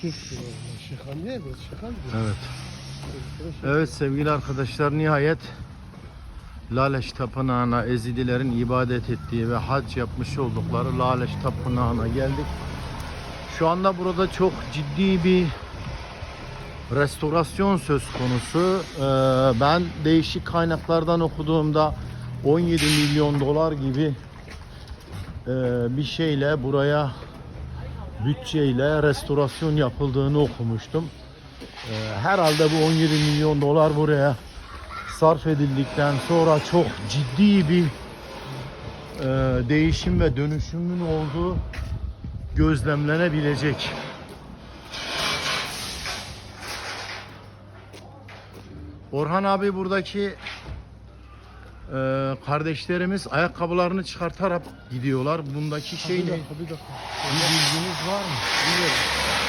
Türk Şikan değil mi? Şikan diyor. Evet. Evet sevgili arkadaşlar nihayet Laleş Tapınağı'na Ezidilerin ibadet ettiği ve hac yapmış oldukları Laleş Tapınağı'na geldik. Şu anda burada çok ciddi bir restorasyon söz konusu. Ee, ben değişik kaynaklardan okuduğumda 17 milyon dolar gibi e, bir şeyle buraya bütçeyle restorasyon yapıldığını okumuştum. Ee, herhalde bu 17 milyon dolar buraya sarf edildikten sonra çok ciddi bir e, değişim ve dönüşümün olduğu gözlemlenebilecek. Orhan abi buradaki e, kardeşlerimiz ayakkabılarını çıkartarak gidiyorlar. Bundaki şey ne? bir bilginiz var mı? Bilmiyorum.